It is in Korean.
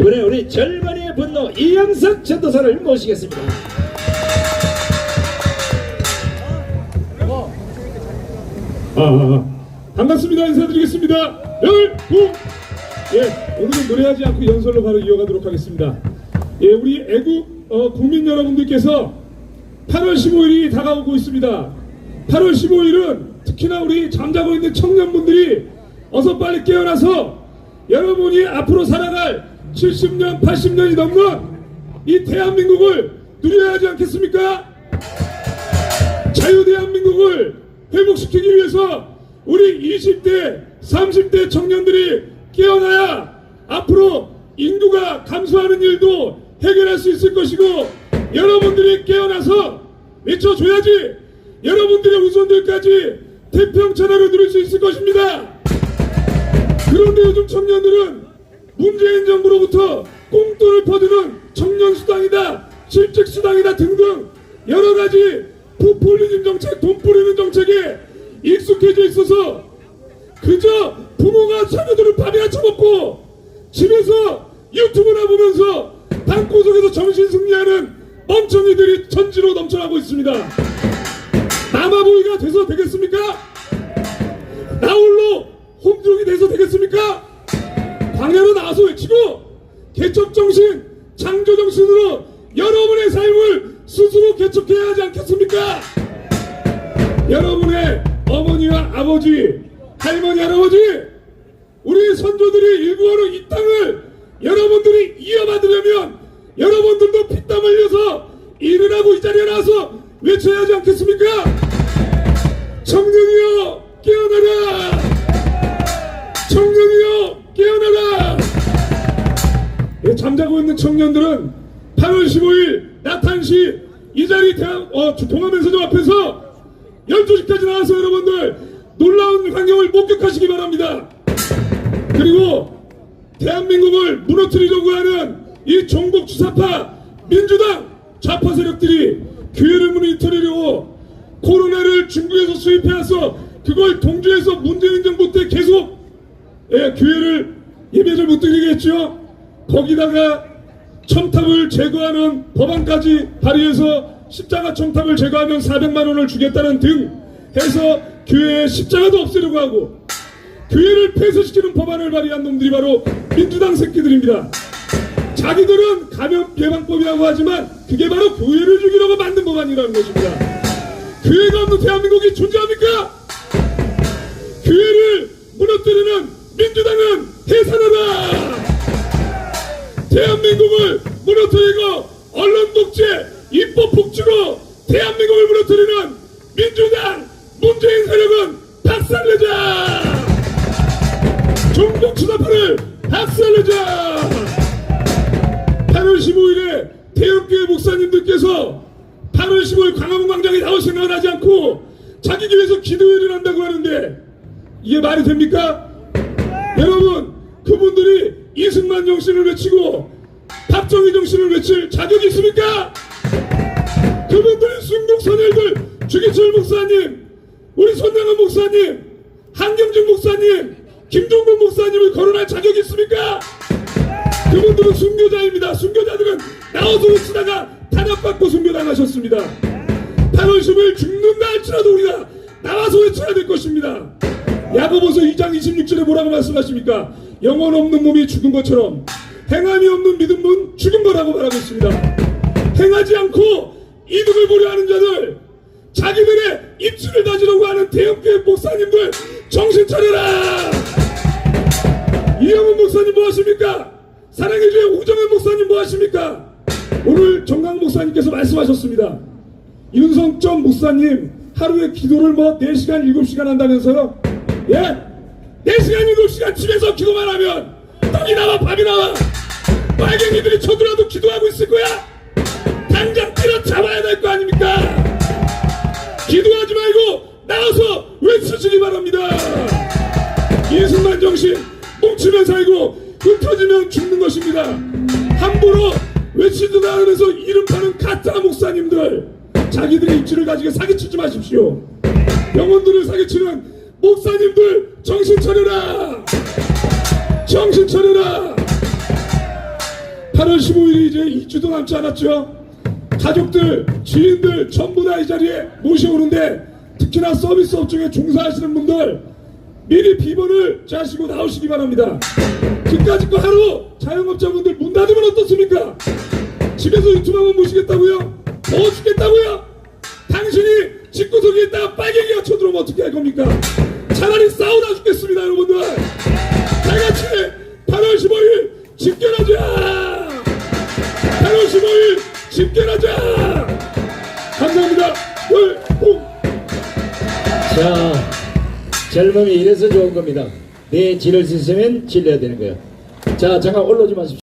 이번에 우리 절반의 분노 이영석 전도사를 모시겠습니다. 아, 아, 아. 반갑습니다. 인사드리겠습니다. 열국 예, 오늘은 노래하지 않고 연설로 바로 이어가도록 하겠습니다. 예, 우리 애국 어, 국민 여러분들께서 8월 15일이 다가오고 있습니다. 8월 15일은 특히나 우리 잠자고 있는 청년분들이 어서 빨리 깨어나서 여러분이 앞으로 살아갈 70년, 80년이 넘는 이 대한민국을 누려야 하지 않겠습니까? 자유대한민국을 회복시키기 위해서 우리 20대, 30대 청년들이 깨어나야 앞으로 인구가 감소하는 일도 해결할 수 있을 것이고 여러분들이 깨어나서 외쳐줘야지 여러분들의 우선들까지 태평천하를 누릴 수 있을 것입니다. 그런데 요즘 청년들은 문재인 정부로부터 꽁돈을 퍼주는 청년수당이다, 실직수당이다 등등 여러 가지 포퓰리즘 정책, 돈 뿌리는 정책에 익숙해져 있어서 그저 부모가 자녀들을 밥이나 처먹고 집에서 유튜브나 보면서 방구석에서 정신 승리하는 멍청이들이 천지로 넘쳐나고 있습니다. 마마보이가 돼서 되겠습니까? 나홀로 홈종이 돼서 되겠습니까? 나와서 외치고 개척정신, 창조정신으로 여러분의 삶을 스스로 개척해야 하지 않겠습니까? 여러분의 어머니와 아버지, 할머니, 할아버지, 우리 선조들이 일구어로 이 땅을 여러분들이 이어받으려면 여러분들도 피땀 흘려서 일을 하고 이 자리에 나와서 외쳐야 하지 않겠습니까? 잠자고 있는 청년들은 8월 15일 나탄시 이 자리 대한 어, 동화면서점 앞에서 12시까지 나와서 여러분들 놀라운 광경을 목격하시기 바랍니다. 그리고 대한민국을 무너뜨리려고 하는 이 종북 주사파 민주당 좌파 세력들이 기회를 무너뜨리려고 코로나를 중국에서 수입해와서 그걸 동주에서 문재인 정부 때 계속 예, 기회를 예배를 못 드리게 했죠. 거기다가 첨탑을 제거하는 법안까지 발의해서 십자가 첨탑을 제거하면 400만 원을 주겠다는 등 해서 교회에 십자가도 없애려고 하고 교회를 폐쇄시키는 법안을 발의한 놈들이 바로 민주당 새끼들입니다. 자기들은 감염 예방법이라고 하지만 그게 바로 교회를 죽이려고 만든 법안이라는 것입니다. 교회가 없는 대한민국이 존재합니까? 교회를 무너뜨리는 민주당은 해산하라! 대한민국을 무너뜨리고 언론 독재, 입법 폭주로 대한민국을 무너뜨리는 민주당 문재인 세력은 박살내자! 종북 추사파를 박살내자! 8월 15일에 대형교회 목사님들께서 8월 15일 광화문 광장에 나올 생각을 하지 않고 자기 교회에서 기도회를 한다고 하는데 이게 말이 됩니까? 여러분 그분들이 이승만 정신을 외치고 박정희 정신을 외칠 자격이 있습니까? 그분들이 순국 선열들 주기철 목사님 우리 손양은 목사님 한경준 목사님 김종국 목사님을 거론할 자격이 있습니까? 그분들은 순교자입니다. 순교자들은 나와서 외치다가 탄압받고 순교당하셨습니다. 8월 10일 죽는다 할지라도 우리가 나와서 외쳐야 될 것입니다. 야고보서 2장 26절에 뭐라고 말씀하십니까? 영혼 없는 몸이 죽은 것처럼 행함이 없는 믿음은 죽은 거라고 말하고 있습니다. 행하지 않고 이득을 보려 하는 자들 자기들의 입술을 다지려고 하는 대형교회 목사님들 정신 차려라! 이영훈 목사님 뭐 하십니까? 사랑의 주의 우정현 목사님 뭐 하십니까? 오늘 정강 목사님께서 말씀하셨습니다. 윤성점 목사님 하루에 기도를 뭐 4시간 7시간 한다면서요? 예? 4시간 7시간 집에서 기도만 하면 떡이 나와 밥이 나와 빨갱이들이 쳐들어도 기도하고 있을 거야? 당장 때려 잡아야 될 거 아닙니까? 기도하지 말고 나와서 외치시기 바랍니다. 예순만 정신 뭉치면 살고 흩어지면 죽는 것입니다. 함부로 외치지도 않으면서 이름 파는 가짜 목사님들 자기들의 입지를 가지고 사기치지 마십시오. 영혼들을 사기치는 목사님들 정신 차려라. 정신 차려라. 8월 15일이 이제 2주도 남지 않았죠. 가족들, 지인들 전부 다 이 자리에 모셔오는데 특히나 서비스 업 종에 종사하시는 분들 미리 비번을 짜시고 나오시기 바랍니다. 그까짓 거 하루 자영업자분들 문 닫으면 어떻습니까? 집에서 유튜브 한번 보시겠다고요? 더워 죽겠다고요? 당신이 집구석에 있다가 빨갱이가 쳐들어오면 어떻게 할 겁니까? 차라리 싸우다 죽겠습니다 여러분들 다 같이 8월 15일 집결하자 8월 15일 집결하자 감사합니다 열봉 자, 젊음이 이래서 좋은 겁니다. 내 질을 쓰시면 질려야 되는 거예요. 자, 잠깐 올라오지 마십시오.